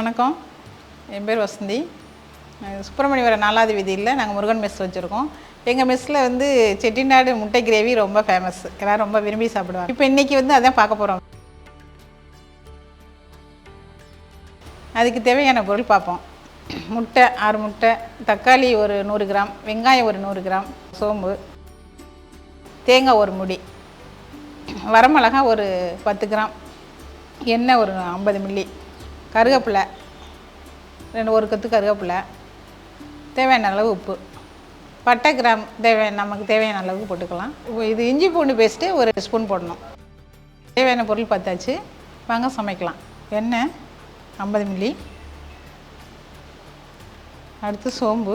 வணக்கம். என் பேர் வசந்தி. அஹ் சுப்பிரமணியபுரம் நாலாவது வீதியில் நாங்கள் முருகன் மெஸ் வச்சுருக்கோம். எங்கள் மெஸ்ஸில் வந்து செட்டிநாடு முட்டை கிரேவி ரொம்ப ஃபேமஸ் எல்லோரும் ரொம்ப விரும்பி சாப்பிடுவாங்க. இப்போ இன்றைக்கி வந்து அதான் பார்க்க போகிறோம் அதுக்கு தேவையான பொருள் பார்ப்போம். முட்டை ஆறு முட்டை தக்காளி ஒரு நூறு கிராம் வெங்காயம் ஒரு நூறு கிராம் சோம்பு தேங்காய் ஒரு முடி வரமிளகா ஒரு பத்து கிராம் எண்ணெய் ஒரு ஐம்பது மில்லி கருவேப்பிலை ரெண்டு ஒரு கொத்து கருவேப்பிலை தேவையான அளவு உப்பு. பட்டை கிராம் தேவையான நமக்கு தேவையான அளவுக்கு போட்டுக்கலாம். இப்போ இது இஞ்சி பூண்டு பேஸ்ட்டு ஒரு ஸ்பூன் போடணும். தேவையான பொருள் பார்த்தாச்சு. வாங்க சமைக்கலாம். எண்ணெய் ஐம்பது மில்லி. அடுத்து சோம்பு.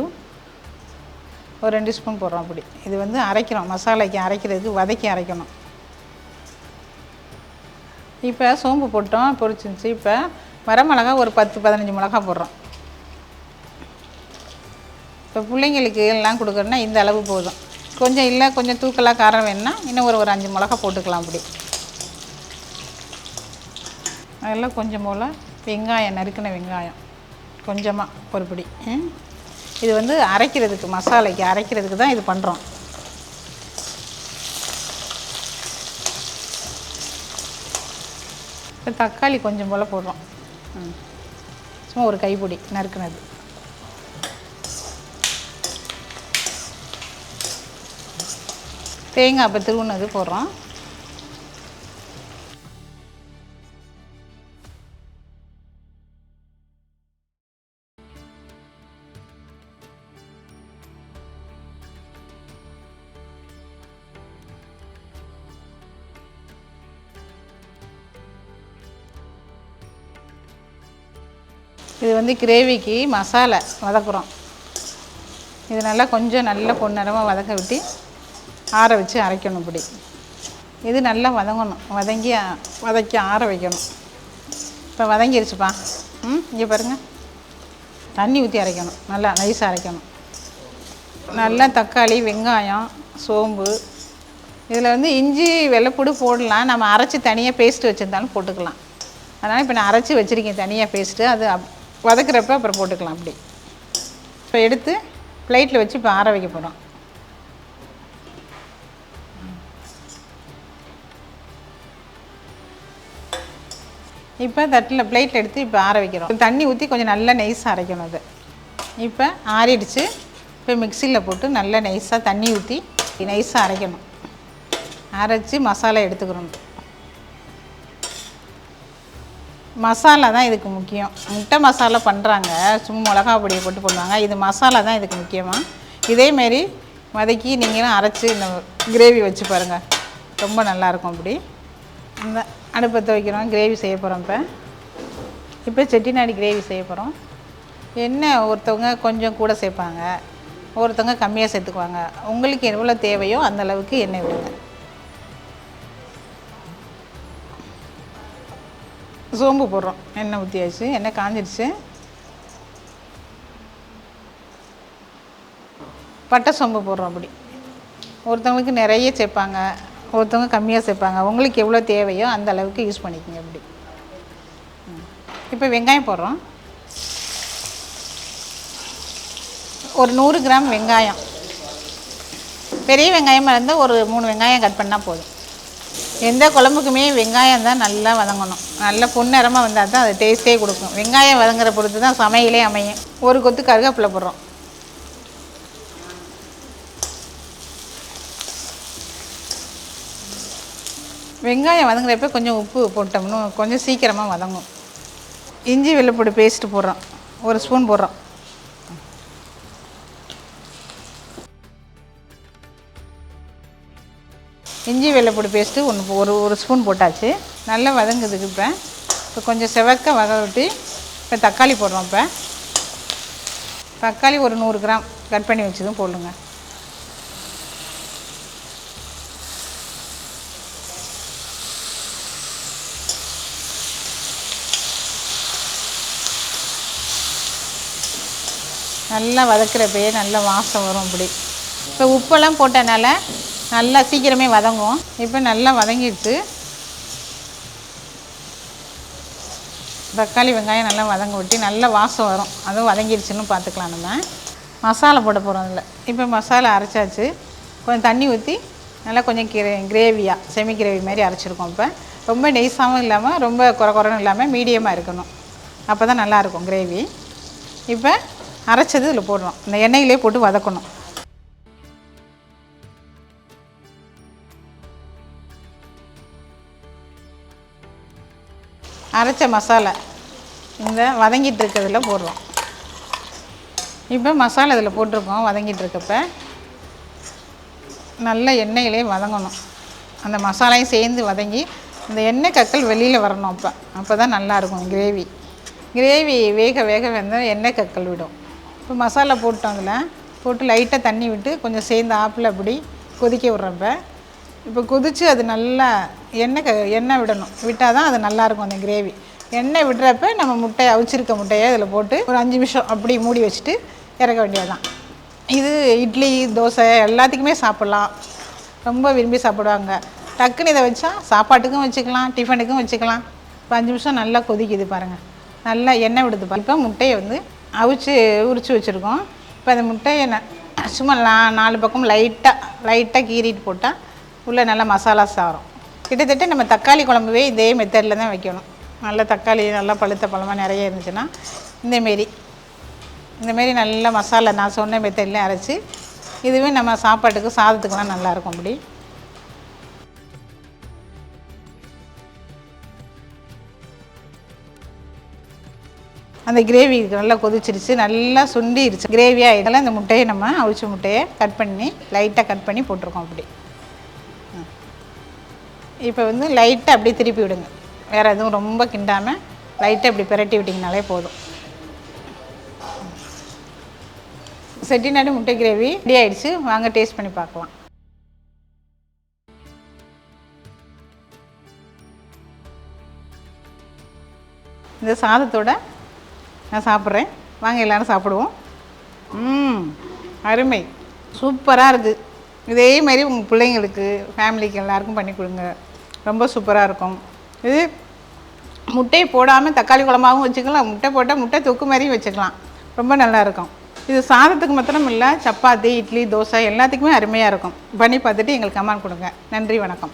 ஒரு ரெண்டு ஸ்பூன் போடுறோம் அப்படி. இது வந்து அரைக்கிறோம். மசாலாக்கு அரைக்கிறதுக்கு வதக்கி அரைக்கணும். இப்போ சோம்பு போட்டோம் பொரிச்சிருந்துச்சு. இப்போ வரமிளகா ஒரு பத்து பதினஞ்சு மிளகா போடுறோம். இப்போ பிள்ளைங்களுக்கு எல்லாம் கொடுக்குறோன்னா இந்த அளவு போதும். கொஞ்சம் இல்லை கொஞ்சம் தூக்கலாக காரம் வேணும்னா இன்னும் ஒரு ஒரு அஞ்சு மிளகா போட்டுக்கலாம் அப்படி. அதெல்லாம் கொஞ்சம் போல் வெங்காயம் நறுக்கின வெங்காயம். கொஞ்சமாக ஒரு பிடி. ம். இது வந்து அரைக்கிறதுக்கு மசாலைக்கு அரைக்கிறதுக்கு தான் இது பண்ணுறோம் இப்போ தக்காளி கொஞ்சம் போல் போடுறோம். சும்மா ஒரு கைப்பொடி நறுக்குனது. தேங்காய் அப்போ திருவுனது போடுறோம். இது வந்து கிரேவிக்கு மசாலா வதக்குறோம். இது நல்லா கொஞ்சம் நல்லா பொன்னிறமாக வதக்க விட்டு ஆற வச்சு அரைக்கணும் இப்படி. இது நல்லா வதங்கணும். வதங்கி வதக்கி ஆற வைக்கணும். இப்போ வதங்கிருச்சுப்பா. ம் இங்கே பாருங்கள் தண்ணி ஊற்றி அரைக்கணும். நல்லா நைஸாக அரைக்கணும். நல்லா தக்காளி வெங்காயம் சோம்பு. இதில் வந்து இஞ்சி வெள்ளைப்பூடு போடலாம். நம்ம அரைச்சி தனியாக பேஸ்ட்டு வச்சுருந்தாலும் போட்டுக்கலாம். அதனால் இப்போ நான் அரைச்சி வச்சுருக்கேன் தனியாக பேஸ்ட்டு அது அப்- வதக்குறப்ப அப்புறம் போட்டுக்கலாம் அப்படி. இப்போ எடுத்து பிளேட்டில் வச்சு இப்போ ஆற வைக்க போகிறோம் இப்போ தட்டில் பிளேட்டில் எடுத்து இப்போ ஆற வைக்கிறோம். தண்ணி ஊற்றி கொஞ்சம் நல்லா நைஸாக அரைக்கணும் அது. இப்போ ஆறிடுச்சு. இப்போ மிக்சியில் போட்டு நல்லா நைஸாக தண்ணி ஊற்றி நைஸாக அரைக்கணும். அரைச்சி மசாலா எடுத்துக்கிறோம் மசாலா தான் இதுக்கு முக்கியம். முட்டை மசாலா பண்ணுறாங்க சும்மா மிளகா பொடியை போட்டு பண்ணுவாங்க இது மசாலா தான் இதுக்கு முக்கியமாக இதேமாரி வதக்கி நீங்களும் அரைச்சி இந்த கிரேவி வச்சு பாருங்கள் ரொம்ப நல்லாயிருக்கும் அப்படி. இந்த அடுப்பத்தை வைக்கிறோம். கிரேவி செய்ய போகிறோம் இப்போ. இப்போ செட்டிநாடு கிரேவி செய்ய போகிறோம் என்ன ஒருத்தவங்க கொஞ்சம் கூட சேர்ப்பாங்க. ஒருத்தவங்க கம்மியாக சேர்த்துக்குவாங்க. உங்களுக்கு எவ்வளோ தேவையோ அந்தளவுக்கு எண்ணெய் விடுங்க. சோம்பு போடுறோம். எண்ணெய் ஊற்றியாச்சு எண்ணெய் காஞ்சிருச்சு. பட்டை சோம்பு போடுறோம் அப்படி. ஒருத்தவங்களுக்கு நிறைய சேர்ப்பாங்க. ஒருத்தவங்க கம்மியாக சேர்ப்பாங்க. உங்களுக்கு எவ்வளோ தேவையோ அந்த அளவுக்கு யூஸ் பண்ணிக்கோங்க அப்படி. இப்போ வெங்காயம் போடுறோம். ஒரு நூறு கிராம் வெங்காயம். பெரிய வெங்காயமாக இருந்தால் ஒரு மூணு வெங்காயம் கட் பண்ணால் போதும். எந்த குழம்புக்குமே வெங்காயம் தான் நல்லா வதங்கணும். நல்ல பொன்னிறமாக வந்தால் தான் அது டேஸ்ட்டே கொடுக்கும். வெங்காயம் வதங்குற பொறுத்து தான் சமையலே அமையும். ஒரு கொத்து கருவேப்பிலை போடுறோம். வெங்காயம் வதங்குறப்ப கொஞ்சம் உப்பு போட்டோம்னு கொஞ்சம் சீக்கிரமாக வதங்கும். இஞ்சி வெள்ளைப்பூடு பேஸ்ட்டு போடுறோம். ஒரு ஸ்பூன் போடுறோம். இஞ்சி வெள்ளைப்பூடு பேஸ்ட்டு ஒன்று ஒரு ஒரு ஸ்பூன் போட்டாச்சு. நல்லா வதங்குதுக்கு இப்போ. இப்போ கொஞ்சம் செவக்க வத விட்டு இப்போ தக்காளி போடுறோம் இப்போ. தக்காளி ஒரு நூறு கிராம் கட் பண்ணி வச்சதும் போடுங்க. நல்லா வதக்கிறப்பயே நல்லா வாசம் வரும் அப்படி இப்போ உப்பெல்லாம் போட்டனால நல்லா சீக்கிரமே வதங்கும் இப்போ நல்லா வதங்கிடுச்சு. தக்காளி வெங்காயம் நல்லா வதங்க விட்டு நல்லா வாசம் வரும். அதுவும் வதங்கிடுச்சுன்னு பார்த்துக்கலாம் நம்ம. மசாலா போட போகிறோம் அதில் இப்போ மசாலா அரைச்சாச்சு. கொஞ்சம் தண்ணி ஊற்றி நல்லா கொஞ்சம் கிரே கிரேவியாக செமி கிரேவி மாதிரி அரைச்சிருக்கோம் இப்போ. ரொம்ப நெய்ஸாகவும் இல்லாமல் ரொம்ப குறை குறைன்னு இல்லாமல் மீடியமாக இருக்கணும். அப்போ தான் நல்லாயிருக்கும் கிரேவி. இப்போ அரைச்சது இதில் போடுறோம் இந்த எண்ணெயிலே போட்டு வதக்கணும். அரைச்ச மசாலா இந்த வதங்கிட்டு இருக்கிறதுல போடுறோம். இப்போ மசாலா இதில் போட்டிருக்கோம் வதங்கிட்டு இருக்கப்ப. நல்ல எண்ணெயிலே வதங்கணும். அந்த மசாலையும் சேர்ந்து வதங்கி இந்த எண்ணெய் கக்கல் வெளியில் வரணும் அப்போ. அப்போ தான் நல்லாயிருக்கும் கிரேவி. கிரேவி வேக வேக வந்து எண்ணெய் கக்கல் விடும். இப்போ மசாலா போட்டோம் அதில். போட்டு லைட்டாக தண்ணி விட்டு கொஞ்சம் சேர்ந்து ஆப்பில் அப்படி கொதிக்க விட்றப்ப இப்போ கொதித்து அது நல்லா எண்ணெய் க எண்ணெய் விடணும். விட்டால் தான் அது நல்லாயிருக்கும் அந்த கிரேவி எண்ணெய் விடுறப்ப நம்ம முட்டையை அவிச்சிருக்க முட்டையை இதில் போட்டு ஒரு அஞ்சு நிமிஷம் அப்படி மூடி வச்சுட்டு இறக்க வேண்டியதுதான். இது இட்லி தோசை எல்லாத்துக்குமே சாப்பிட்லாம். ரொம்ப விரும்பி சாப்பிடுவாங்க. டக்குன்னு இதை வச்சா சாப்பாட்டுக்கும் வச்சுக்கலாம் டிஃபனுக்கும் வச்சுக்கலாம். இப்போ அஞ்சு நிமிஷம் நல்லா கொதிக்குது பாருங்கள் நல்லா எண்ணெய் விடுது பாருங்க. இப்போ முட்டையை வந்து அவிச்சு உரிச்சு வச்சுருக்கோம். இப்போ அந்த முட்டையை சும்மா நா நாலு பக்கம் லைட்டாக லைட்டாக கீறிட்டு போட்டால் உள்ளே நல்லா மசாலா சாரும் கிட்டத்தட்ட நம்ம தக்காளி குழம்புவே இதே மெத்தடில் தான் வைக்கணும். நல்ல தக்காளி நல்லா பழுத்த பழமாக நிறைய இருந்துச்சுன்னா இந்தமாரி இந்தமாரி நல்லா மசாலா நான் சொன்ன மெத்தட்லேயே அரைச்சி இதுவே நம்ம சாப்பாட்டுக்கு சாதத்துக்குலாம் நல்லாயிருக்கும் அப்படி. அந்த கிரேவி நல்லா கொதிச்சிருச்சு நல்லா சுண்டிருச்சு. கிரேவியாக ஆகிடலாம் இந்த முட்டையை நம்ம அவிச்ச முட்டையை கட் பண்ணி லைட்டாக கட் பண்ணி போட்டிருக்கோம் அப்படி. இப்போ வந்து லைட்டாக அப்படியே திருப்பி விடுங்க. வேறு எதுவும் ரொம்ப கிண்டாமல் லைட்டாக இப்படி பிரட்டி விட்டிங்கனாலே போதும். செட்டிநாடு முட்டை கிரேவி ரெடி ஆகிடுச்சு வாங்க டேஸ்ட் பண்ணி பார்க்கலாம். இந்த சாதத்தோட நான் சாப்பிட்றேன். வாங்க எல்லோரும் சாப்பிடுவோம். ம் அருமை. சூப்பராக இருக்குது இதே மாதிரி உங்கள் பிள்ளைங்களுக்கு ஃபேமிலிக்கு எல்லாருக்கும் பண்ணி கொடுங்க. ரொம்ப சூப்பராக இருக்கும். இது முட்டையை போடாமல் தக்காளி குழம்பாகவும் வச்சுக்கலாம். முட்டை போட்டால் முட்டை தொக்கு மாதிரியும் வச்சுக்கலாம். ரொம்ப நல்லா இருக்கும். இது சாதத்துக்கு மாத்திரம் இல்லை சப்பாத்தி இட்லி தோசை எல்லாத்துக்குமே அருமையாக இருக்கும். பண்ணி பார்த்துட்டு எங்களுக்கு கமெண்ட் கொடுங்க. நன்றி வணக்கம்.